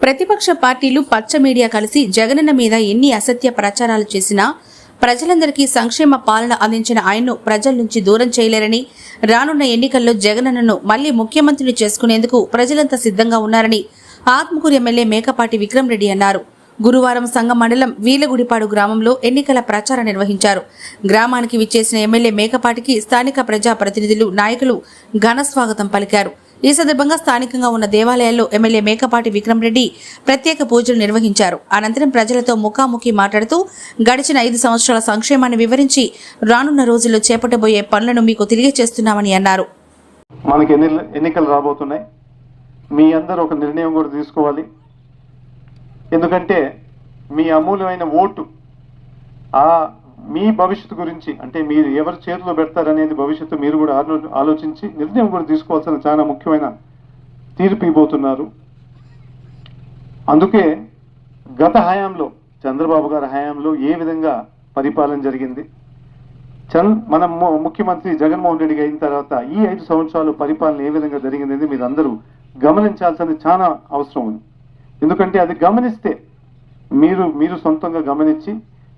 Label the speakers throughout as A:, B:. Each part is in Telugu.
A: ప్రతిపక్ష పార్టీలు పచ్చ మీడియా కలిసి జగనన్న మీద ఎన్ని అసత్య ప్రచారాలు చేసినా ప్రజలందరికీ సంక్షేమ పాలన అందించిన ఆయన్ను ప్రజల నుంచి దూరం చేయలేరని రానున్న ఎన్నికల్లో జగనన్నను మళ్ళీ ముఖ్యమంత్రిని చేసుకునేందుకు ప్రజలంతా సిద్ధంగా ఉన్నారని ఆత్మకూరు ఎమ్మెల్యే మేకపాటి విక్రమ్ రెడ్డి అన్నారు. గురువారం సంగం మండలం వీలగుడిపాడు గ్రామంలో ఎన్నికల ప్రచారం నిర్వహించారు. గ్రామానికి విచ్చేసిన ఎమ్మెల్యే మేకపాటికి స్థానిక ప్రజా ప్రతినిధులు నాయకులు ఘన స్వాగతం పలికారు. ఈ సందర్భంగా స్థానికంగా ఉన్న దేవాలయాల్లో ఎమ్మెల్యే మేకపాటి విక్రమ్ రెడ్డి ప్రత్యేక పూజలు నిర్వహించారు. అనంతరం ప్రజలతో ముఖాముఖి మాట్లాడుతూ గడిచిన ఐదు సంవత్సరాల సంక్షేమాన్ని వివరించి రానున్న రోజుల్లో చేపట్టబోయే పనులను మీకు తెలియజేస్తున్నామని అన్నారు.
B: మనకి ఎన్ని ఎన్నికలు రాబోతున్నాయి? మీ అందరూ ఒక నిర్ణయం కూడా తీసుకోవాలి. ఎందుకంటే మీ అమూల్యమైన ఓటు ఆ మీ భవిష్యత్తు గురించి అంటే మీరు ఎవరి చేతిలో పెడతారనేది భవిష్యత్తు మీరు కూడా ఆలోచించి నిర్ణయం కూడా తీసుకోవాల్సిన చాలా ముఖ్యమైన తీర్పు ఇవ్వబోతున్నారు. అందుకే గత హయాంలో చంద్రబాబు గారి హయాంలో ఏ విధంగా పరిపాలన జరిగింది? చంద్ మన ముఖ్యమంత్రి జగన్మోహన్ రెడ్డి అయిన తర్వాత ఈ ఐదు సంవత్సరాలు పరిపాలన ఏ విధంగా జరిగింది మీరు అందరూ గమనించాల్సింది చాలా అవసరం ఉంది. ఎందుకంటే అది గమనిస్తే మీరు మీరు సొంతంగా గమనించి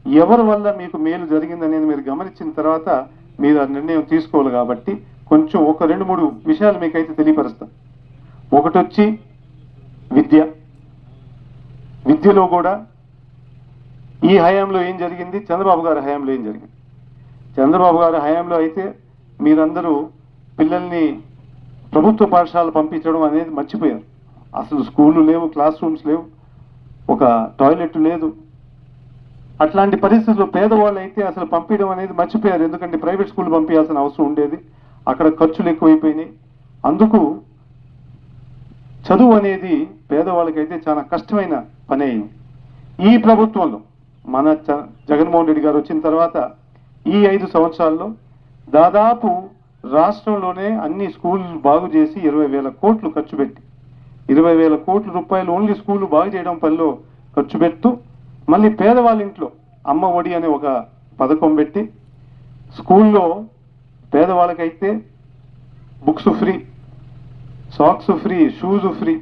B: ఎవరి వల్ల మీకు మేలు జరిగిందనేది మీరు గమనించిన తర్వాత మీరు ఆ నిర్ణయం తీసుకోవాలి కాబట్టి కొంచెం ఒక రెండు మూడు విషయాలు మీకైతే తెలియపరుస్తాం. ఒకటి వచ్చి విద్య. విద్యలో కూడా ఈ హయాంలో ఏం జరిగింది? చంద్రబాబు గారి హయాంలో ఏం జరిగింది? చంద్రబాబు గారి హయాంలో అయితే మీరందరూ పిల్లల్ని ప్రభుత్వ పాఠశాల పంపించడం అనేది మర్చిపోయారు. అసలు స్కూళ్ళు లేవు క్లాస్ రూమ్స్ లేవు ఒక టాయిలెట్ లేదు అట్లాంటి పరిస్థితుల్లో పేదవాళ్ళు అయితే అసలు పంపించడం అనేది మర్చిపోయారు. ఎందుకంటే ప్రైవేట్ స్కూల్ పంపించాల్సిన అవసరం ఉండేది. అక్కడ ఖర్చులు ఎక్కువైపోయినాయి. అందుకు చదువు అనేది పేదవాళ్ళకైతే చాలా కష్టమైన పని అయింది. ఈ ప్రభుత్వంలో మన జగన్మోహన్ రెడ్డి గారు వచ్చిన తర్వాత ఈ ఐదు సంవత్సరాల్లో దాదాపు రాష్ట్రంలోనే అన్ని స్కూల్ బాగు చేసి ఇరవై వేల కోట్లు ఖర్చు పెట్టి ఇరవై వేల కోట్ల రూపాయలు ఓన్లీ స్కూల్ బాగు చేయడం పనిలో ఖర్చు పెడుతూ మళ్ళీ పేదవాళ్ళ ఇంట్లో అమ్మ ఒడి అనే ఒక పథకం పెట్టి స్కూల్లో పేదవాళ్ళకైతే books free socks free shoes free.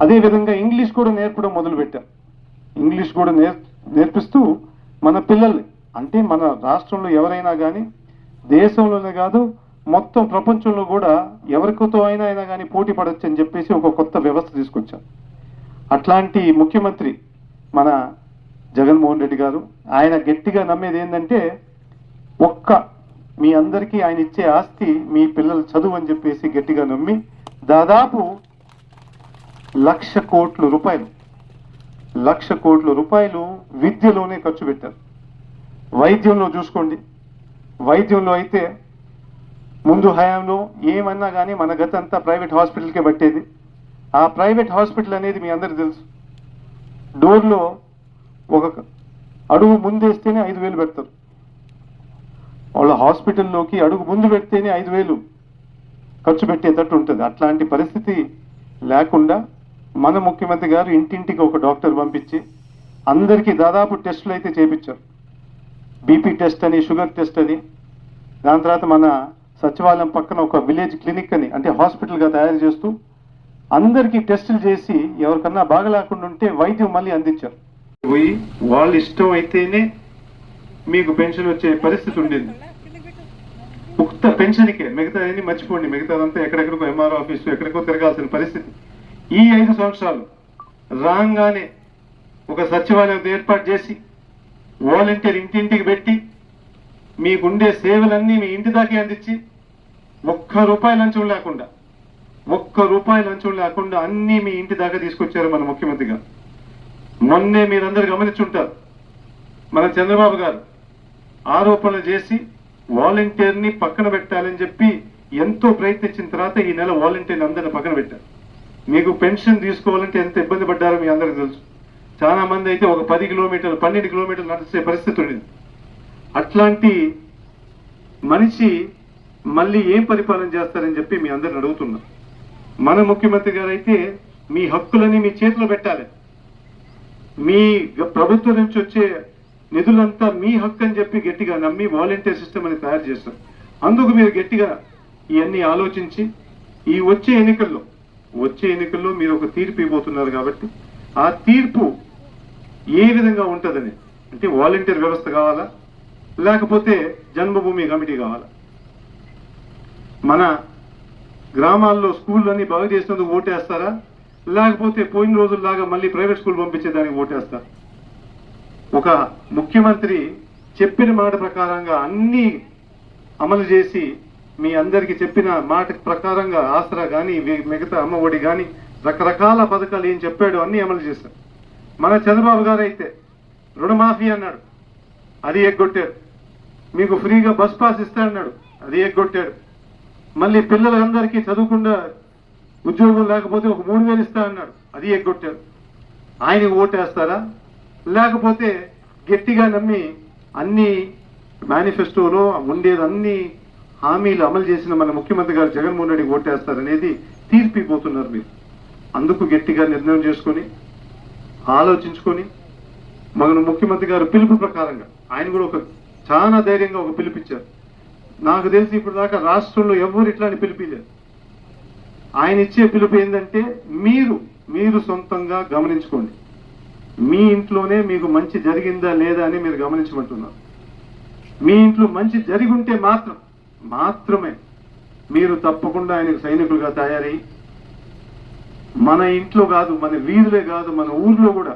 B: అదే విధంగా ఇంగ్లీష్ కూడా నేర్పడం మొదలుపెట్టాం. ఇంగ్లీష్ కూడా నేర్ నేర్పిస్తూ మన పిల్లల్ని అంటే మన రాష్ట్రంలో ఎవరైనా కానీ దేశంలోనే కాదు మొత్తం ప్రపంచంలో కూడా ఎవరితో అయినా అయినా కానీ పోటీ పడొచ్చు అని చెప్పేసి ఒక కొత్త వ్యవస్థ తీసుకొచ్చాం. అట్లాంటి ముఖ్యమంత్రి మన జగన్మోహన్ రెడ్డి గారు ఆయన గట్టిగా నమ్మేది ఏంటంటే ఒక్క మీ అందరికీ ఆయన ఇచ్చే ఆస్తి మీ పిల్లల చదువు అని చెప్పేసి గట్టిగా నమ్మి దాదాపు లక్ష కోట్ల రూపాయలు లక్ష కోట్ల రూపాయలు విద్యలోనే ఖర్చు పెట్టారు. వైద్యంలో చూసుకోండి. వైద్యంలో అయితే ముందు హయాంలో ఏమన్నా కానీ మన గతంతా ప్రైవేట్ హాస్పిటల్కే పట్టేది. ఆ ప్రైవేట్ హాస్పిటల్ అనేది మీ అందరికి తెలుసు. డోర్లో ఒక అడుగు ముందేస్తేనే ఐదు వేలు పెడతారు. వాళ్ళ హాస్పిటల్లోకి అడుగు ముందు పెడితేనే ఐదు వేలు ఖర్చు పెట్టేటట్టు ఉంటుంది. అట్లాంటి పరిస్థితి లేకుండా మన ముఖ్యమంత్రి గారు ఇంటింటికి ఒక డాక్టర్ పంపించి అందరికీ దాదాపు టెస్టులు అయితే చేపించారు. బీపీ టెస్ట్ అని షుగర్ టెస్ట్ అని దాని తర్వాత మన సచివాలయం పక్కన ఒక విలేజ్ క్లినిక్ అని అంటే హాస్పిటల్గా తయారు చేస్తూ అందరికీ టెస్టులు చేసి ఎవరికన్నా బాగలేకుండా ఉంటే వైద్యం మళ్ళీ అందించారు. పోయి వాళ్ళ ఇష్టం అయితేనే మీకు పెన్షన్ వచ్చే పరిస్థితి ఉండేది. ఉక్త పెన్షన్కే మిగతా మర్చిపోండి మిగతాదంతా ఎక్కడెక్కడికో ఎంఆర్ఓ ఆఫీసు ఎక్కడికో తిరగాల్సిన పరిస్థితి. ఈ ఐదు సంవత్సరాలు రాగానే ఒక సచివాలయం ఏర్పాటు చేసి వాలంటీర్ ఇంటింటికి పెట్టి మీకుండే సేవలన్నీ మీ ఇంటి దాకే అందించి ఒక్క రూపాయి లంచం లేకుండా ఒక్క రూపాయి లంచం లేకుండా అన్నీ మీ ఇంటి దాకా తీసుకొచ్చారు మన ముఖ్యమంత్రి గారు మొన్నే మీరందరూ గమనించుంటారు. మన చంద్రబాబు గారు ఆరోపణలు చేసి వాలంటీర్ని పక్కన పెట్టాలని చెప్పి ఎంతో ప్రయత్నించిన తర్వాత ఈ నెల వాలంటీర్ని అందరిని పక్కన పెట్టారు. మీకు పెన్షన్ తీసుకోవాలంటే ఎంత ఇబ్బంది పడ్డారో మీ అందరికీ తెలుసు. చాలా మంది అయితే ఒక పది కిలోమీటర్లు పన్నెండు కిలోమీటర్లు నడిచే పరిస్థితి ఉండింది. అట్లాంటి మనిషి మళ్ళీ ఏం పరిపాలన చేస్తారని చెప్పి మీ అందరిని అడుగుతున్నారు మన ముఖ్యమంత్రి గారు అయితే మీ హక్కులని మీ చేతిలో పెట్టాలి. మీ ప్రభుత్వం నుంచి వచ్చే నిధులంతా మీ హక్కు అని చెప్పి గట్టిగా నమ్మి వాలంటీర్ సిస్టమ్ అని తయారు చేస్తారు అందుకు మీరు గట్టిగా ఇవన్నీ ఆలోచించి ఈ వచ్చే ఎన్నికల్లో
C: వచ్చే ఎన్నికల్లో మీరు ఒక తీర్పు ఇవ్వబోతున్నారు కాబట్టి ఆ తీర్పు ఏ విధంగా ఉంటుందని అంటే వాలంటీర్ వ్యవస్థ కావాలా? లేకపోతే జన్మభూమి కమిటీ కావాలా? మన గ్రామాల్లో స్కూళ్ళన్నీ బాగు చేసినందుకు ఓటేస్తారా? లేకపోతే పోయిన రోజుల్లాగా మళ్ళీ ప్రైవేట్ స్కూల్ పంపించేదానికి ఓటేస్తారా ఒక ముఖ్యమంత్రి చెప్పిన మాట ప్రకారంగా అన్ని అమలు చేసి మీ అందరికీ చెప్పిన మాట ప్రకారంగా ఆసరా కానీ మిగతా అమ్మ ఒడి కానీ రకరకాల పథకాలు ఏం చెప్పాడో అన్నీ అమలు చేశారు. మన చంద్రబాబు గారు అయితే రుణమాఫీ అన్నాడు. అది ఎగ్గొట్టాడు. మీకు ఫ్రీగా బస్ పాస్ ఇస్తా అన్నాడు. అది ఎగ్గొట్టాడు. మళ్ళీ పిల్లలందరికీ చదువుకుండా ఉద్యోగం లేకపోతే ఒక మూడు వేలు ఇస్తా అన్నాడు. అది ఎగ్గొట్టాడు. ఆయనకు ఓటేస్తారా? లేకపోతే గట్టిగా నమ్మి అన్ని మేనిఫెస్టోలో ఉండేది అన్ని హామీలు అమలు చేసిన మన ముఖ్యమంత్రి గారు జగన్మోహన్ రెడ్డికి ఓటేస్తారనేది తీర్పిపోతున్నారు మీరు. అందుకు గట్టిగా నిర్ణయం చేసుకొని ఆలోచించుకొని మన ముఖ్యమంత్రి గారు పిలుపు ప్రకారంగా ఆయన కూడా ఒక చాలా ధైర్యంగా ఒక పిలిపించారు నాకు తెలిసి ఇప్పుడు దాకా రాష్ట్రంలో ఎవరు ఇట్లాంటి పిలిపిలేదు ఆయన ఇచ్చే పిలుపు ఏంటంటే మీరు మీరు సొంతంగా గమనించుకోండి. మీ ఇంట్లోనే మీకు మంచి జరిగిందా లేదా అని మీరు గమనించమంటున్నారు. మీ ఇంట్లో మంచి జరిగి ఉంటే మాత్రం మాత్రమే మీరు తప్పకుండా ఆయనకు సైనికులుగా తయారై మన ఇంట్లో కాదు మన వీధులే కాదు మన ఊర్లో కూడా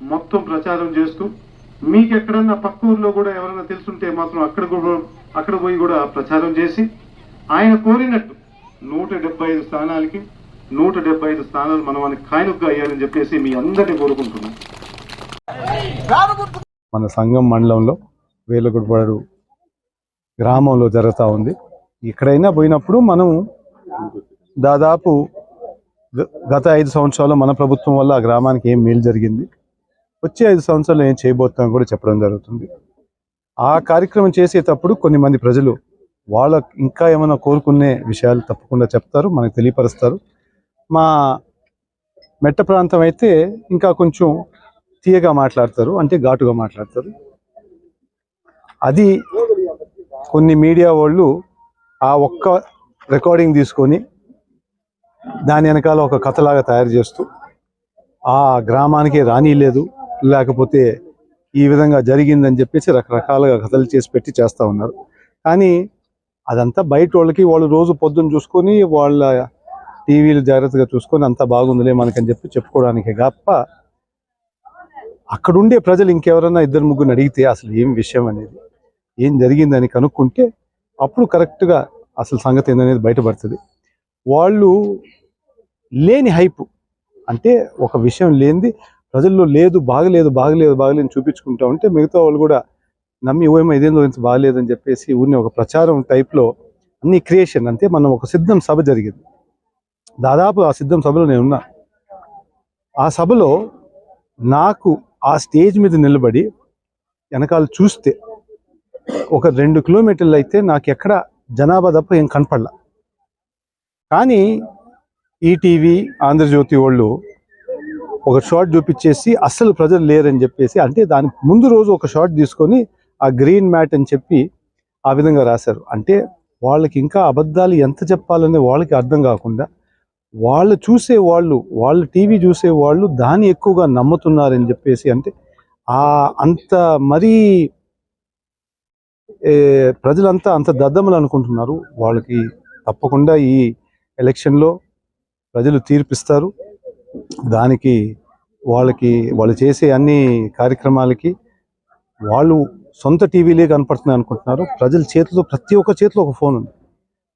C: మొత్తం ప్రచారం చేస్తూ మీకు ఎక్కడన్నా పక్క ఊర్లో కూడా ఎవరైనా తెలుసుంటే మాత్రం అక్కడ కూడా అక్కడ పోయి కూడా ప్రచారం చేసి ఆయన కోరినట్టు నూట డెబ్బై ఐదు స్థానాలకి నూట డెబ్బై ఐదు స్థానాలు మనం మనకి కాయనుగ్గా అయ్యాలని చెప్పేసి మీ అందరినీ కోరుకుంటున్నాం.
B: మన సంఘం మండలంలో వేలుగుడిపాడు గ్రామంలో జరుగుతూ ఉంది. ఎక్కడైనా పోయినప్పుడు మనం దాదాపు గ- గత ఐదు సంవత్సరాలు మన ప్రభుత్వం వల్ల ఆ గ్రామానికి ఏం మేలు జరిగింది? వచ్చే ఐదు సంవత్సరాలు ఏం చేయబోతున్నాం కూడా చెప్పడం జరుగుతుంది. ఆ కార్యక్రమం చేసేటప్పుడు కొన్ని మంది ప్రజలు వాళ్ళ ఇంకా ఏమైనా కోరుకునే విషయాలు తప్పకుండా చెప్తారు మనకు తెలియపరుస్తారు. మా మెట్ట ప్రాంతం అయితే ఇంకా కొంచెం తీయగా మాట్లాడతారు అంటే ఘాటుగా మాట్లాడతారు. అది కొన్ని మీడియా వాళ్ళు ఆ ఒక్క రికార్డింగ్ తీసుకొని దాని వెనకాల ఒక కథలాగా తయారు చేస్తూ ఆ గ్రామానికి రాని లేదు లేకపోతే ఈ విధంగా జరిగిందని చెప్పేసి రకరకాలుగా కథలు చేసి పెట్టి చేస్తూ ఉన్నారు. కానీ అదంతా బయట వాళ్ళకి వాళ్ళు రోజు పొద్దున్న చూసుకొని వాళ్ళ టీవీలు జాగ్రత్తగా చూసుకొని అంతా బాగుందిలే మనకని చెప్పి చెప్పుకోవడానికి గప్ప అక్కడుండే ప్రజలు ఇంకెవరన్నా ఇద్దరు ముగ్గురు అడిగితే అసలు ఏం విషయం అనేది ఏం జరిగిందని కనుక్కుంటే అప్పుడు కరెక్ట్గా అసలు సంగతి ఏందనేది బయటపడుతుంది. వాళ్ళు లేని హైప్ అంటే ఒక విషయం లేనిది ప్రజల్లో లేదు బాగలేదు బాగలేదు బాగలేదు చూపించుకుంటా ఉంటే మిగతా వాళ్ళు కూడా నమ్మి ఓమో ఇదేందో ఇంత బాగలేదని చెప్పేసి ఊరిని ఒక ప్రచారం టైప్లో అన్ని క్రియేషన్ అంతే. మనం ఒక సిద్ధం సభ జరిగింది. దాదాపు ఆ సిద్ధం సభలో నేను ఉన్నా. ఆ సభలో నాకు ఆ స్టేజ్ మీద నిలబడి వెనకాల చూస్తే ఒక రెండు కిలోమీటర్లు అయితే నాకు ఎక్కడ జనాభా తప్ప ఏం కనపడలా. కానీ ఈటీవీ ఆంధ్రజ్యోతి వాళ్ళు ఒక షార్ట్ చూపించేసి అస్సలు ప్రజలు లేరని చెప్పేసి అంటే దాని ముందు రోజు ఒక షార్ట్ తీసుకొని ఆ గ్రీన్ మ్యాట్ అని చెప్పి ఆ విధంగా రాశారు. అంటే వాళ్ళకి ఇంకా అబద్ధాలు ఎంత చెప్పాలనే వాళ్ళకి అర్థం కాకుండా వాళ్ళు చూసే వాళ్ళు వాళ్ళు టీవీ చూసే వాళ్ళు దాన్ని ఎక్కువగా నమ్ముతున్నారని చెప్పేసి అంటే ఆ అంత మరీ ప్రజలంతా అంత దద్దములు అనుకుంటున్నారు. వాళ్ళకి తప్పకుండా ఈ ఎలక్షన్లో ప్రజలు తీర్పిస్తారు. దానికి వాళ్ళకి వాళ్ళు చేసే అన్ని కార్యక్రమాలకి వాళ్ళు సొంత టీవీలే కనపడుతుంది అనుకుంటున్నారు. ప్రజల చేతిలో ప్రతి ఒక్క చేతిలో ఒక ఫోన్ ఉంది.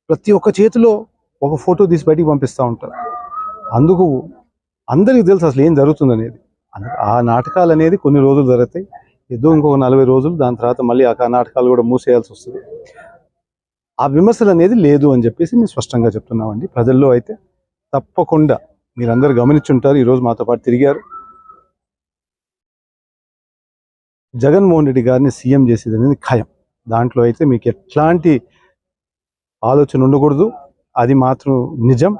B: ప్రతి ఒక్క చేతిలో ఒక ఫోటో తీసి బయటికి పంపిస్తూ ఉంటారు. అందుకు అందరికీ తెలుసు అసలు ఏం జరుగుతుంది అనేది ఆ నాటకాలు అనేది కొన్ని రోజులు జరుగుతాయి. ఏదో ఇంకొక నలభై రోజులు దాని తర్వాత మళ్ళీ ఆ నాటకాలు కూడా మూసేయాల్సి వస్తుంది. ఆ విమర్శలు అనేది లేదు అని చెప్పేసి మేము స్పష్టంగా చెప్తున్నామండి. ప్రజల్లో అయితే తప్పకుండా మీరందరూ గమనించుంటారు. ఈరోజు మాతో పాటు తిరిగారు. జగన్మోహన్ రెడ్డి గారిని సీఎం చేసేది అనేది ఖాయం. దాంట్లో అయితే మీకు ఎట్లాంటి ఆలోచన ఉండకూడదు. అది మాత్రం నిజం.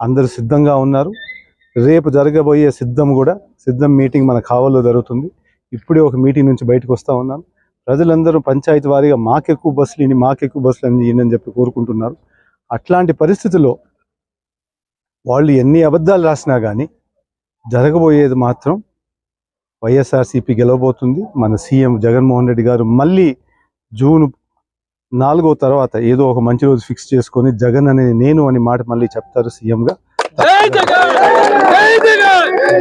B: అందరూ సిద్ధంగా ఉన్నారు. రేపు జరగబోయే సిద్ధం కూడా సిద్ధం మీటింగ్ మన కావల్లో జరుగుతుంది. ఇప్పుడే ఒక మీటింగ్ నుంచి బయటకు వస్తూ ఉన్నాను. ప్రజలందరూ పంచాయతీ వారీగా మాకెక్కువ బస్సులు ఇని మాకెక్కువ బస్సులు అని అని చెప్పి కోరుకుంటున్నారు. అట్లాంటి పరిస్థితుల్లో వాళ్ళు ఎన్ని అబద్ధాలు రాసినా కానీ జరగబోయేది మాత్రం వైఎస్ఆర్సీపీ గెలవబోతుంది. మన సీఎం జగన్మోహన్ రెడ్డి గారు మళ్ళీ జూన్ నాలుగో తర్వాత ఏదో ఒక మంచి రోజు ఫిక్స్ చేసుకొని జగన్ అనే నేను అని మాట మళ్ళీ చెప్తారు సీఎంగా.